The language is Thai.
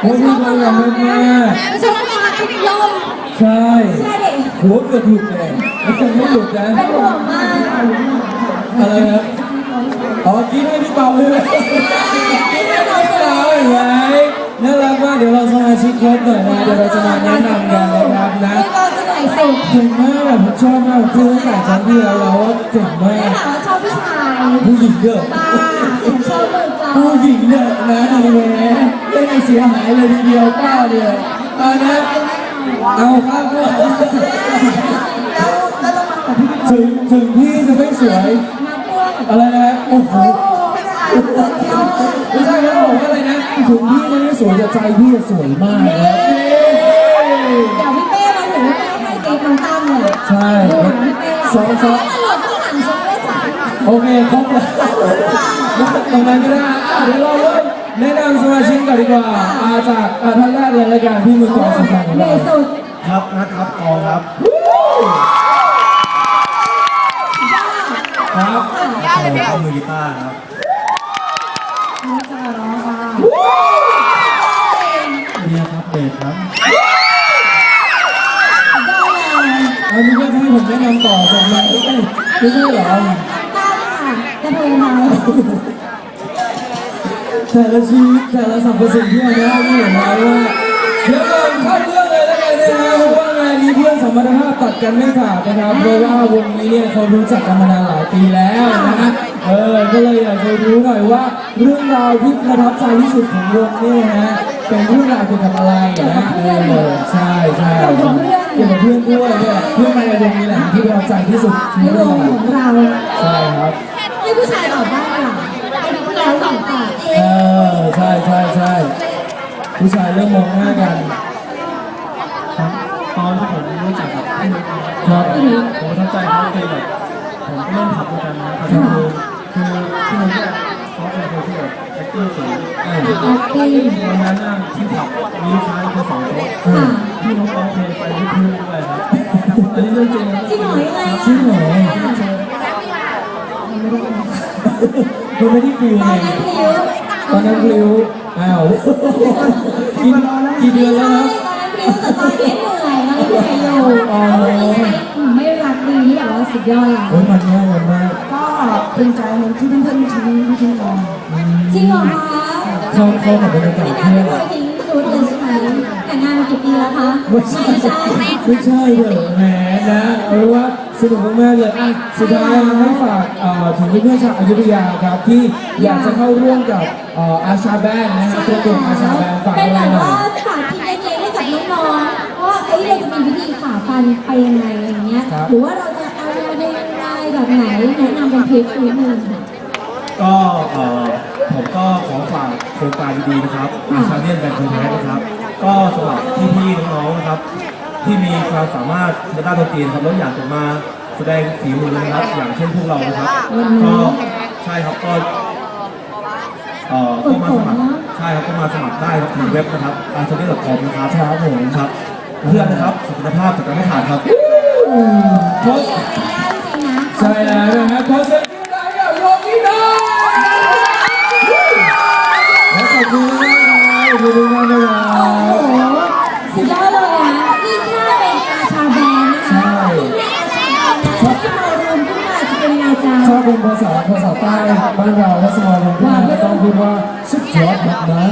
โอ้ยพี่เขาอย่างนั้นมากไม่ใช่ว่ามาทุกยมใช่ใช่เด็กหัวเกือบหลุดเลยแล้วจะไม่หลุดนะเป็นห่วงมากอะไรนะอ๋อกินให้พี่เปาเลยกินให้พี่เปาเห็นไหมน่ารักมากเดี๋ยวเราสมาชิกครบหน่อยนะเดี๋ยวเราจะมาแนะนำกันนะครับนะไม่ก็จะเหนื่อยสุดเก่งมากผมชอบมากผมเจอตั้งแต่ครั้งที่แล้วเราว่าเก่งมาไม่กถามว่าชอบผู้ชายผู้หญิงเยอะบ้าผม ชอบเบิร์จ้าผู้หญิงเยอะนะแหมเล่นให้เสียหายเลยทีเดียวป้าเดียวเอานะเอาครับถึงถึงพี่จะไม่สวย มาด้วยอะไรนะโอ้โหโอ้โหไม่ได้ไม่ใช่ครับผมอะไรนะถึงพี่จะไม่สวยแต่ใจพี่สวยมากนะเดี๋ยวพี่เป้มาถึงพี่เป้ให้เกมน้องตั้มเลยใช่ดูหนังพี่เป้สองสองตลอดข้างหลังฉันไม่สายโอเคครบแล้ว ตรงนั้นก็ได้อะเดี๋ยวเราเริ่มแนะนำสมาชิกก่อนดีกว่าอาจากอะท่านแรกเลยละกันพี่มือกลองสำคัญของเหนื่เราอยสุดครับนะครับกองครับครับผมมือกีตาร์ครับไม่จะร้องค่ะเบียร์ครับเบสครับได้เลยอันนี้ก็จะให้ผมแนะนำต่อจากไหนเอ้ยไม่ใช่เหรอได้ค่ะ กระเทยไม้แต่ละชีวิตแต่ละสรรพสิ่งที่เราได้ที่เห็นไว้ว่าเดี๋ยวก่อนเข้าเรื่องเลยแล้วกันนะฮะเพราะว่างานนี้เพื่อนสมรรถภาพตัดกันไม่ขาดนะครับเพราะว่าวงนี้เนี่ยเขารู้จักกันมานานหลายปีแล้วนะฮะเออก็เลยอยากจะรู้หน่อยว่า เรื่องราวที่ประทับใจที่สุดของวงเนี่ยฮะเป็นเรื่องราวเกี่ยวกับอะไรนะเออใช่ใช่เกี่ยวกับเพื่อนด้วยเนี่ยเพื่อนในวงนี้แหละที่ประทับใจที่สุดในในวเรื่องงอะไรของเราใช่ครับ ให้ผู้ชายตอบได้ค่ะไอ้ที่เราตอบค่ะเออใช่ใช่ใช่ผู้ชายเริ่มมองหน้ากัน ครับตอนที่ผมรู้จักกับพี่นุ๊กนะครับครับผมประทับใจเขาคือแบบผมก็เล่นผับด้วยกันนะครับคือคือพี่นุ๊กเนี่ยเขาเป็นคนที่แบบแอคทีฟสูงอ่าแอคติ้งวันนั้นน่ะที่ผับมีลูกค้าแค่สองโต๊ะค่ะพี่นุ๊กร้องเพลงไปที่พื้นด้วยครับอันนี้เรื่องจริงนะจริงเหรอยังไงอะจริงเหรอ คุณไม่ได้ฟิลตอไงนนั้นผิวตอนนั้นฟิวอ้าวกี่กี่เดือนแล้วนะ ตอนนั้นผิวแต่ตอนนี้เหนื่อยตอนนี้เหนื่อยอยู่อ๋อไม่รักดีนี่แบบว่าสุดยอดอะโอ้ยมันมากมันมากก็ภูมิใจในที่เพื่อนๆทิ้งไม่ทิ้งเราจริงเหรอคะเข้าเข้ากับบรรยากาศไม่เพื่นานอนไม่เคยทิ้งชุดเลยใช่ไหมแต่งงานมากี่ปีแล้วคะไม่ใช่ไม่ใช่เถอะแหมนะเอาเป็นว่า สนุกมากๆเลยอะสุดท้ายให้ฝากเอ่อถึงเพื่อนๆชาวอยุธยาครับที่อยากจะเข้าร่วมกับเอ่ออาชาแบนด์นะฮะตัวกลุ่มอาชาแบนด์ฝากเป็นอะไรแบบหน่อว่ายฝากที่เล็กๆให้กับน้องๆว่าเอ้ยเราจะมีวิธีฝ่าฟันไปยังไงอะไรเงี้ยครับหรือว่าเราจะเอาแนวเดินได้แบบไหนแนะนำเป็นคลิปนิดนึงค่ะ ก็เอ่อ ผมก็ขอฝากโครงการดีๆนะครับอาชาเนียนแบนด์แท้นะครับ ก็สำหรับพี่ๆน้องๆนะครับ ที่มีความสามารถในด้านดนตรีนะครับแล้วอยากจะมาแสดงฝีมือนะครับ อย่างเช่นพวกเรานะครับ ก็ใช่ครับก็เอ่อก็มาสมัครใช่ครับก็มาสมัครได้ครับทางเว็บนะครับอาชาเนียน .com นะครับครับผมครับ เพื่อนนะครับสุขภาพจากการไม่ขาดครับโพส เป็นภาษาภาษาใต้บ้านเราและสมอลงขึ้นมาก็ต้องพูดว่าสุดยอดมากนะ